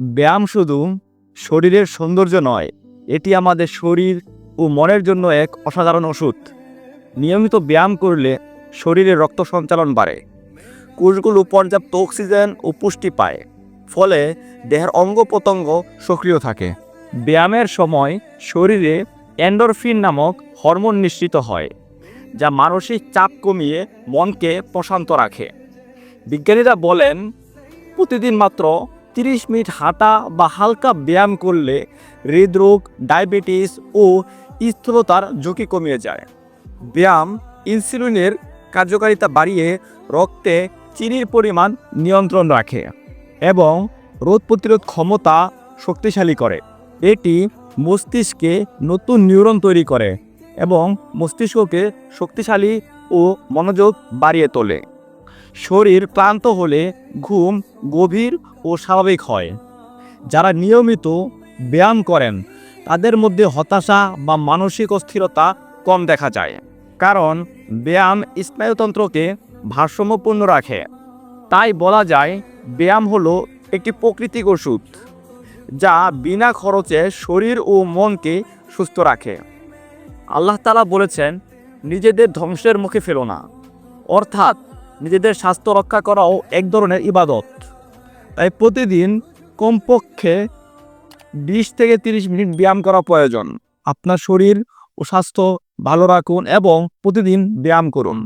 ব্যায়াম শুধু শরীরের সৌন্দর্য নয়, এটি আমাদের শরীর ও মনের জন্য এক অসাধারণ ওষুধ। নিয়মিত ব্যায়াম করলে শরীরে রক্ত সঞ্চালন বাড়ে। কোষগুলো পর্যাপ্ত অক্সিজেন ও পুষ্টি পায়, ফলে দেহের অঙ্গ প্রত্যঙ্গ সক্রিয় থাকে। ব্যায়ামের সময় শরীরে এন্ডোরফিন নামক হরমোন নিঃসৃত হয়, যা মানসিক চাপ কমিয়ে মনকে প্রশান্ত রাখে। বিজ্ঞানীরা বলেন, প্রতিদিন মাত্র তিরিশ মিনিট হাঁটা বা হালকা ব্যায়াম করলে হৃদরোগ, ডায়াবেটিস ও স্থূলতার ঝুঁকি কমিয়ে যায়। ব্যায়াম ইনসুলিনের কার্যকারিতা বাড়িয়ে রক্তে চিনির পরিমাণ নিয়ন্ত্রণ রাখে এবং রোগ প্রতিরোধ ক্ষমতা শক্তিশালী করে। এটি মস্তিষ্কে নতুন নিউরন তৈরি করে এবং মস্তিষ্ককে শক্তিশালী ও মনোযোগ বাড়িয়ে তোলে। শরীর ক্লান্ত হলে ঘুম গভীর ও স্বাভাবিক হয়। যারা নিয়মিত ব্যায়াম করেন, তাদের মধ্যে হতাশা বা মানসিক অস্থিরতা কম দেখা যায়। কারণ ব্যায়াম স্নায়ুতন্ত্রকে ভারসাম্যপূর্ণ রাখে। তাই বলা যায়, ব্যায়াম হলো একটি প্রকৃতিক ওষুধ, যা বিনা খরচে শরীর ও মনকে সুস্থ রাখে। আল্লাহ তালা বলেছেন, নিজেদের ধ্বংসের মুখে ফেলো না। অর্থাৎ নিজেদের স্বাস্থ্য রক্ষা করাও এক ধরনের ইবাদত। তাই প্রতিদিন কমপক্ষে বিশ থেকে তিরিশ মিনিট ব্যায়াম করা প্রয়োজন। আপনার শরীর ও স্বাস্থ্য ভালো রাখুন এবং প্রতিদিন ব্যায়াম করুন।